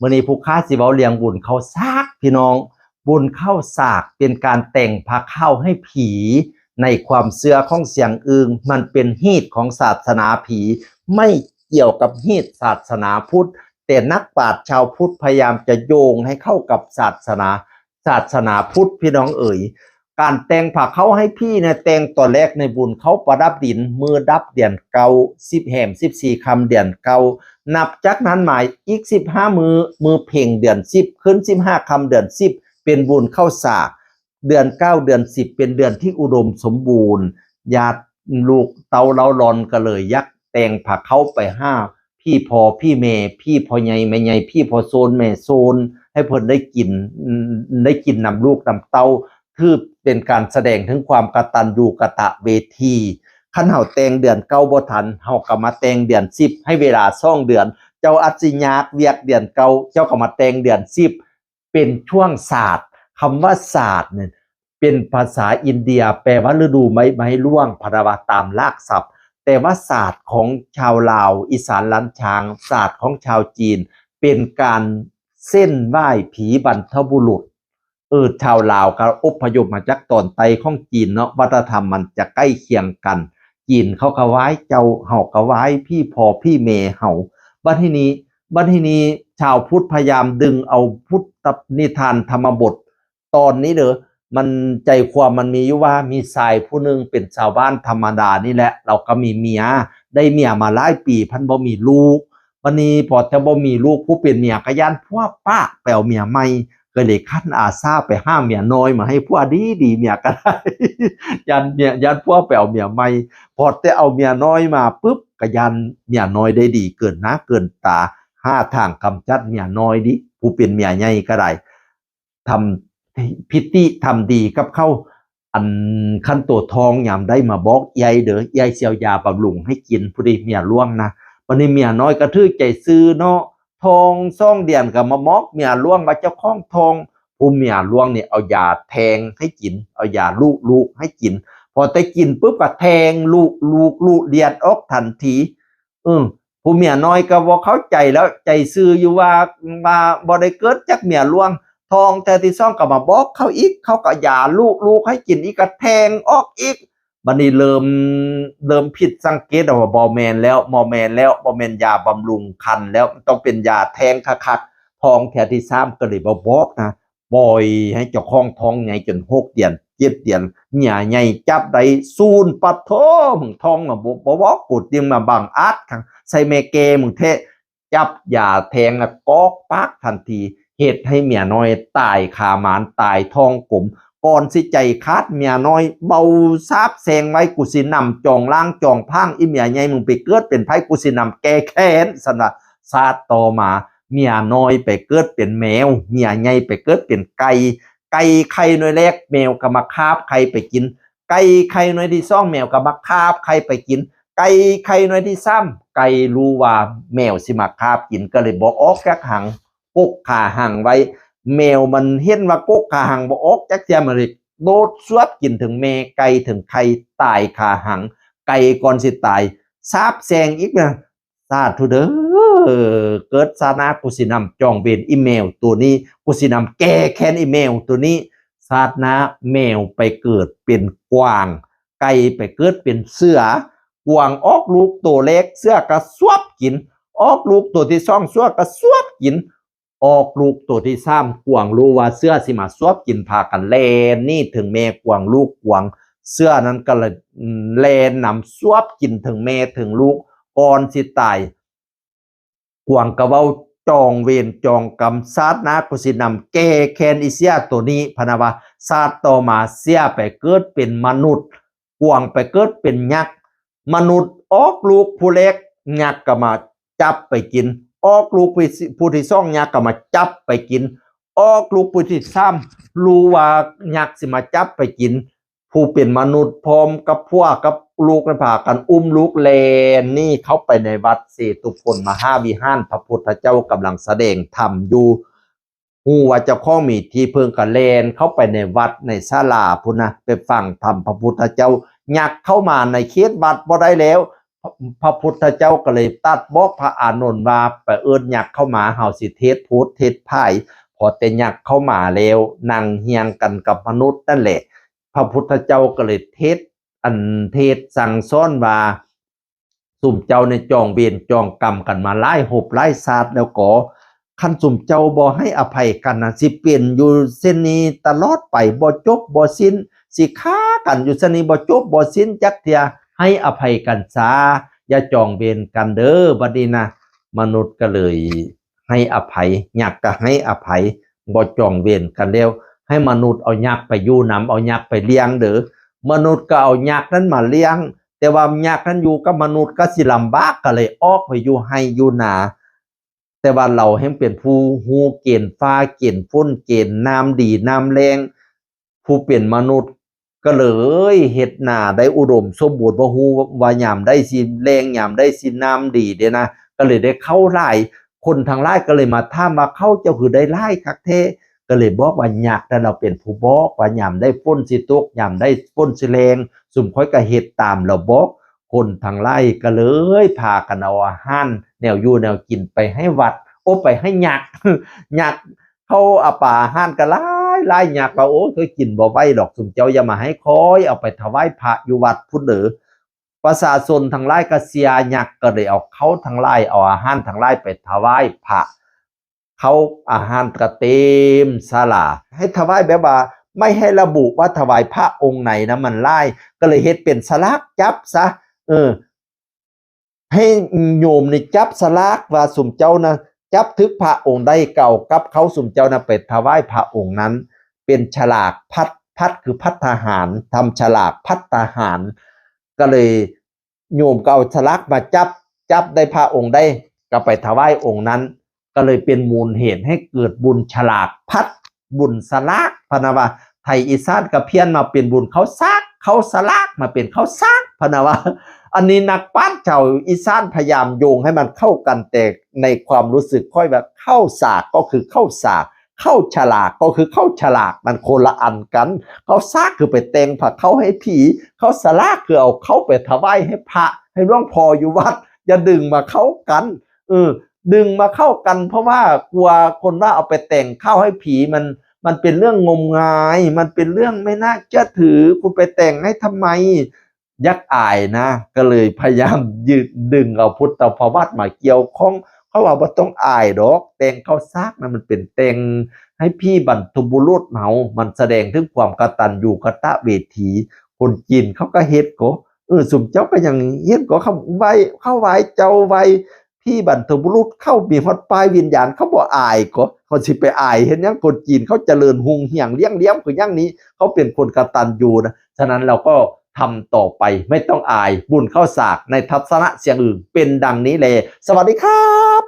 มื่อนี้ผู้ค้าสิเว้าเลี้ยงบุญเข้าซากพี่น้อง บุญเข้าสากเป็นการแต่งพาเข้าให้ผีในความเชื่อของเสียงอึงมันเป็นฮีตของศาสนาผี ไม่เกี่ยวกับฮีตศาสนาพุทธ แต่นักปราชญ์ชาวพุทธพยายามจะโยงให้เข้ากับศาสนา ศาสนาพุทธพี่น้องเอ๋ย การแต่งผักเขาให้พี่เนี่ยแต่งตอนแรกในบุญเขาประดับดินมือดับเดียนเกาสิบแหมสิบสี่คำเดียนเกานับจากนั้นหมายอีกสิบห้ามือมือเพ่งเดือนสิบขึ้นสิบห้าคำเดือนสิบเป็นบุญเข้าสากเดือนเก้าเดือนสิบเป็นเดือนที่อุดมสมบูรณ์ญาติลูกเตาเล้าลอนก็เลยยักแต่งผักเขาไปห้าพี่พอพี่เมพี่พอใหญ่แม่ใหญ่พี่พอโซนแม่โซนให้เพิ่นได้กินได้กินนำลูกนำเตา คือเป็นการแสดงถึงความกตัญญูกะตะเวทีขันเฮาแตงเดือนเก้าบ่ทันเฮาก็มาแตงเดือนสิบให้เวลาซ่องเดือน เจ้าอัจฉิยากเวียกเดือนเก้าเจ้าก็มาแตงเดือนสิบเป็นช่วงศาสตร์คำว่าศาสตร์เนี่ยเป็นภาษาอินเดีย แปลว่าฤดูไม้ไม้ร่วงพราวาตามลากศัพท์ แต่ว่าศาสตร์ของชาวลาว อีสานล้านช้าง ศาสตร์ของชาวจีน เป็นการเส้นไหว้ผีบรรพบุรุษ ออชาวลาวก็อพยพมาจากตอนไตของจีนเนาะวัฒนธรรมมันจะใกล้เคียงกัน จีนเขาก็ไหว้เจ้าเฮาก็ไหว้พี่พอพี่เมเฮาบัดทีนี้บัดทีนี้ชาวพุทธพยายามดึงเอาพุทธนิทานธรรมบท ตอนนี้เด้อมันใจความมันมีอยู่ว่ามีชายผู้หนึ่งเป็นชาวบ้านธรรมดานี่แหละ เราก็มีเมียได้เมียมาหลายปีพันบ่มีลูกวันนี้พอจะบ่มีลูกผู้เป็นเมียก็ย่านพวกป้าไปเอาเมียใหม่ ก็เลยขั้นอาซาไปห้ามเมียน้อยมาให้พวกดีดีเมียก็ได้ ยันเมียยันพวกไปเอาเมียใหม่พอแต่เอาเมียน้อยมาปุ๊บก็ยันเมียน้อยได้ดี เกินหนะเกินตาห้าทางกำจัดเมียน้อยดิผู้เป็นเมียใหญ่ก็ได้ทำพิธีทำดีกับเข้าอันขั้นตัวทองยามได้มาบอกยายเด้อยายเสียวยาบำรุงให้กินผู้ดีเมียล่วงนะวันนี้เมียน้อยก็ทื่อใจซื้อเนาะ ทองซ่องเดียนกับมามอกเมียล่วงมาเจ้าของทองผู้เมียล่วงเนี่ยเอายาแทงให้กิน เอายาลูกลูกให้กิน พอได้กินปุ๊บก็แทงลูกลูกลูกเลียดออกทันทีเออผู้เมียน้อยก็บ่เข้าใจแล้วใจซื่ออยู่ว่ามาบ่ได้เกิดจากเมียล่วง ทองแต่ที่ซ่องก็มาบอกเขาอีกเขาก็ยาลูกลูกให้กินอีกก็แทงออกอีก บันนี้เริ่มเริ่มผิดสังเกตว่าบอแมนแล้วบอแมนแล้วบอแมนยาบำรุงคันแล้วต้องเป็นยาแทงคักๆทองแถวที่สามก็เลยบอบอกนะปล่อยให้เจ้าของทองใหญ่จนหกเดือนเจ็ดเดือนเมียใหญ่จับได้ซูนปัดโทมึงทองมาบบบอกกูเตรียมาบังอาจขังใส่เมเกมึงเทะจับยาแทงอะกอกปากทันทีเหตุให้เมียน้อยตายคามานตายทองกลม ก่อนสิใจคาดเมียน้อย เบาซาบแซงไว้กุสินำจองล่างจองพังอีเมียใหญ่มึงไปเกิดเป็นไผกุสินำแก้แค้นสนะซาต่อมาเมียน้อยไปเกิดเป็นแมว เมียใหญ่ไปเกิดเป็นไก่ไก่ไข่น้อยแรกแมวก็มาคาบไข่ไปกิน ไก่ไข่น้อยที่สองแมวก็มาคาบไข่ไปกิน ไก่ไข่น้อยที่สามไก่รู้ว่าแมวสิมาคาบกินก็เลยบอกออกจากหังกกขาหังไว้ แมวมันเห็นว่ากกขาหังบ่ออกจักเทียมันเลยโดดสวบกินถึงแม่ไก่ถึงไข่ตายขาหัง ไก่ก่อนสิตายซาบแซงอีกนะสาธุเด้อเกิดซานากุสินำจองเวรอีเมลตัวนี้กุสินำแก้แค้นอีเมลตัวนี้ซาดนาแมวไปเกิดเป็นกวาง ไก่ไปเกิดเป็นเสือกวางออกลูกตัวเล็กเสือก็สวบกิน ออกลูกตัวที่สองเสือก็สวบกิน ออกลูกตัวที่สามกวางรู้ว่าเสื้อสิมาสวบกินพากันแลนนี่ถึงแม่กวางลูกกวาง เสื้อนั้นก็เลยอืมแลนนำสวบกินถึงแม่ถึงลูกก่อนสิตายกวางกระเว้าจองเวรจองกรรมซาดนากุสินำแก้แคนอิเสียตัวนี้พนะว่าซาดต่อมาเสียไปเกิดเป็นมนุษย์กวางไปเกิดเป็นยักษ์มนุษย์ออกลูกผู้เล็กยักษ์ก็มาจับไปกิน ออกลูกผู้ที่ซ่องยักษ์ก็มาจับไปกิน ออกลูกผู้ที่ซ้ำรู้ว่ายักษ์สิมาจับไปกิน ผู้เป็นมนุษย์พร้อมกับพวกกับลูกกันพากันอุ้มลูกเลนนี่เขาไปในวัดเสตุพลมหาวิหารพระพุทธเจ้ากำลังแสดงธรรมอยู่หูว่าเจ้าข้องมีที่เพิ่งกันเลนเข้าไปในวัดในศาลาพุนนะไปฟังธรรมพระพุทธเจ้ายักเข้ามาในเขตวัดบ่ได้แล้ว พระพุทธเจ้าก็เลยตัดบอกพระอานนท์ว่าไปเอิ้นยักเข้ามาเฮาสิเทศพูดเทศไพ่พอแต่ยักเข้ามาแล้วนั่งเฮียงกันกับมนุษย์นั่นแหละ พระพุทธเจ้าก็เลยเทศอันเทศสั่งสอนว่าสุ่มเจ้าในจองเวรจองกรรมกันมาไล่หบไล่ซาดแล้วก็คันสุ่มเจ้าบ่ให้อภัยกันนะสิเปลี่ยนอยู่เส้นนี้ตลอดไปบ่จบบ่สิ้น สิค้ากันอยู่เส้นนี้บ่จบบ่สิ้นจักเทีย ให้อภัยกันซาอย่าจองเวรกันเด้อบัดนี้นะมนุษย์ก็เลยให้อภัยอยากก็ให้อภัยบ่จองเวรกันแล้ว ให้มนุษย์เอายักษ์ไปอยู่นำเอายักษ์ไปเลี้ยงเด้อมนุษย์ก็เอายักษ์นั้นมาเลี้ยง แต่ว่ายักษ์นั้นอยู่กับมนุษย์ก็สิลำบากก็เลยออกไปอยู่ให้อยู่นา แต่ว่าเราให้เป็นผู้ฮู้เกณฑ์ฟ้าเกณฑ์ฝนเกณฑ์น้ำดีน้ำแรงผู้เป็นมนุษย์ ก็เลยเฮ็ดหนาได้อุดมสมบูรณ์บ่ฮู้ว่ายามได้สิแรงยามได้สิน้ำดีเด้นะก็เลยได้เข้าไล่คนทางไล่ก็เลยมาถามาเข้าเจ้าคือได้ไล่คักเทก็เลยบอกว่าอยากแต่เราเป็นผู้บอกว่ายามได้ฝนสิตกยามได้ฝนสิแรงสุ่มค่อยก็เฮ็ดตามเราบอกคนทางไล่ก็เลยพากันเอาอาหารแนวอยู่แนวกินไปให้วัด โอ้ไปให้หยักษ์ยักเขาอาป่าอาหารก็ล่ ไล่ยักษ์ว่าโอ้เคยกินบ่ไหวดอกสุ่มเจ้าอย่ามาให้คอยเอาไปถวายพระอยู่วัดพุ่นเด้อประชาชนทางไล่ก็เสียยักก็เลยเอาเขาทางไล่เอาอาหารทางไล่ไปถวายพระเขาอาหารกระเต็มศาลาให้ถวายแบบว่าไม่ให้ระบุว่าถวายพระองค์ไหนนะมันไล่ก็เลยเฮ็ดเป็นสลักจับซะเออ ให้โยมนี่จับสลากว่าสุ่มเจ้านะจับทึกพระองค์ได้เก่ากับเขาสุ่มเจ้านะไปถวายพระองค์นั้น เป็นฉลากพัดพัดคือพัดทหารทำฉลากพัดทหาร ก็เลยโยมก็เอาฉลากมาจับจับได้พระองค์ได้ก็ไปถวายองค์นั้น ก็เลยเป็นมูลเหตุให้เกิดบุญฉลากพัดบุญสลากพนาวาไทยอีสานกับเพี้ยนมาเป็นบุญเขาซากเขาสลากมาเป็นเขาซากพนาวาอันนี้นักปั้นชาวอีสานพยายามโยงให้มันเข้ากันแต่ในความรู้สึกค่อยแบบเข้าสากก็คือเข้าสาก เข้าฉลากก็คือเข้าฉลากมันคนละอันกัน เขาซากคือไปแต่งผักเข้าให้ผี เขาสลากคือเอาเข้าไปถวายให้พระ ให้หลวงพ่ออยู่วัดอย่าดึงมาเข้ากันเออดึงมาเข้ากัน เพราะว่ากลัวคนว่าเอาไปแต่งเข้าให้ผีมันมันเป็นเรื่องงมงาย มันเป็นเรื่องไม่น่าเชื่อถือ คุณไปแต่งให้ทำไม ยักอายนะ ก็เลยพยายามยืดดึงเอาพุทธประวัตมาเกี่ยวข้อง เขาว่าบ่ต้องอายดอก แต่งเข้าซากนะมันเป็นแต่งให้พี่บรรทุบุรุษเมามันแสดงถึงความกตัญญูกตะเวที คนจีนเขาก็เฮ็ดก็เออสุ่มเจ้าก็ย่างเฮ็ดก็เขาไว้เข้าไว้เจ้าไว้พี่บรรทุบุรุษเข้ามีฮอดปลายวิญญาณเขาบ่อายก็เขาสิไปอายเห็นยังคนจีนเขาเจริญหุงเหียงเลี้ยงเลี้ยงคือย่างนี้ เขาเป็นคนกตัญญูนะฉะนั้นเราก็ ทำต่อไปไม่ต้องอายบุญเข้าสากในทัศนะเสียงอื่นเป็นดังนี้เลย สวัสดีครับ